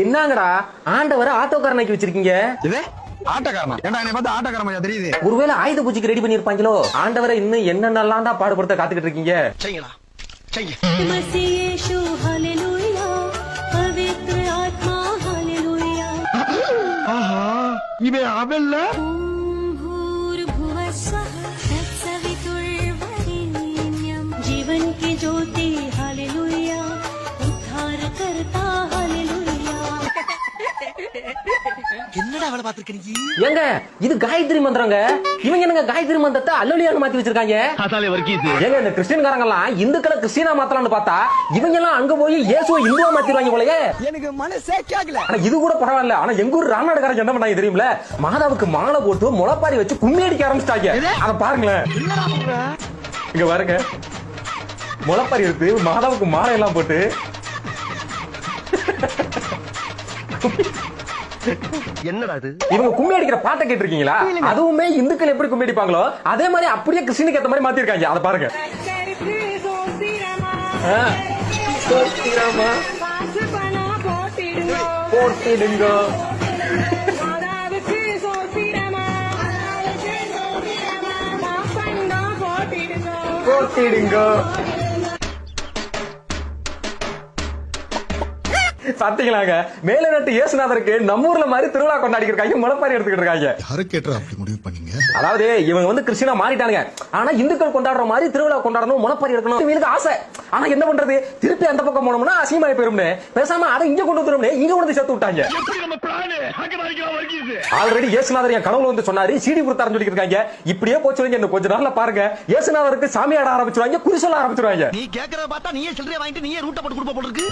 என்னங்கடா ஆண்டவரை ஆட்டோக்காரனைக்கு வச்சிருக்கீங்க? ஆட்டக்காரனா? ஏன்டா பார்த்து ஆட்டக்காரமா தெரியுது? ஒருவேளை ஆயுத பூஜைக்கு ரெடி பண்ணிருப்பாங்களோ ஆண்டவரை இன்னும் என்னென்னலாம் தான் பாடுபடுத்த காத்துக்கிட்டு இருக்கீங்க? செய்யலாம் செய்ய. இவன் அவல்ல என்னடா அவளை பாத்துருக்க நீ? ஏங்க இது காயத்ரி மந்திரங்க. இவங்க என்னங்க காயத்ரி மந்திரத்தை அல்லலியான்னு மாத்தி வச்சிருக்காங்க? ஏங்க இந்த கிறிஸ்டியன்காரங்க எல்லாம் இந்துக்களை கிறிஸ்டியனா மாத்தலாம்னு பார்த்தா இவங்க எல்லாம் அங்க போய் இயேசுவை இந்துவா மாத்திடுவாங்க போலயே. எனக்கு மனசே கேக்கல. ஆனா இது கூட பரவாயில்ல. ஆனா எங்க ஊர் ராமநாடுகாரங்க என்ன பண்ணாங்க தெரியுமில மாதாவுக்கு மாலை போட்டு முளைப்பாரி வச்சு கும்மி அடிக்க ஆரம்பிச்சிட்டாங்க. அத பாருங்களேன். இங்க பாருங்க. முளைப்பாரி எடுத்து மாதாவுக்கு மாலை எல்லாம் போட்டு என்னடா இது? இவங்க கும்மி அடிக்கிற பாட்டை கேட்டிருக்கீங்களா? அதுவுமே இந்துக்கள் எப்படி கும்மி அடிப்பாங்களோ அதே மாதிரி அப்படியே கிறிஸ்டினுக்கு ஏத்த மாதிரி மாத்திருக்காங்க. அதை பாருங்க. சோத்திரமா போட்டிடுங்க. போட்டிடுங்க பாத்தீங்களாங்க மேலநாட்டு இயேசுநாதருக்கு நம்ம ஊர்ல மாதிரி திருவிழா கொண்டாடி இருக்காங்க முளைப்பாரி எடுத்துக்கிட்டு இருக்காங்க. யாரை கேட்டா அப்படி முடிவு பண்ணீங்க? அதாவது இவங்க வந்து கிறிஸ்டினா மாறிட்டானுங்க. ஆனா இந்துக்கள் கொண்டாடுற மாதிரி திருவிழா கொண்டாடணும் முளைப்பாரி எடுக்கணும் இவங்களுக்கு ஆசை. ஆனா என்ன பண்றது? திருப்பி அந்த பக்கம் போனோம்னா அசிங்கமாயி போயிரும்னு பேசாம அதை இங்க கொண்டு வந்துரும்னு இங்க கொண்டு வந்து சேர்த்து விட்டாங்க. ஆல்ரெடி இயேசுநாதர் என் கனவுல வந்து சொன்னாரு சீடி கொடுத்தாருன்னு சொல்லிட்டு இருக்காங்க. இப்படியே போச்சு இன்னும் கொஞ்ச நாள்ல பாருங்க. இயேசுநாதருக்கு சாமி ஆட ஆரம்பிச்சிருவாங்க குறி சொல்ல ஆரம்பிச்சிருவாங்க. நீ கேக்குறத பார்த்தா நீயே சில்லறைய வாங்கிட்டு நீயே ரூட்ட போட்டு கொடுப்ப போல இருக்கு.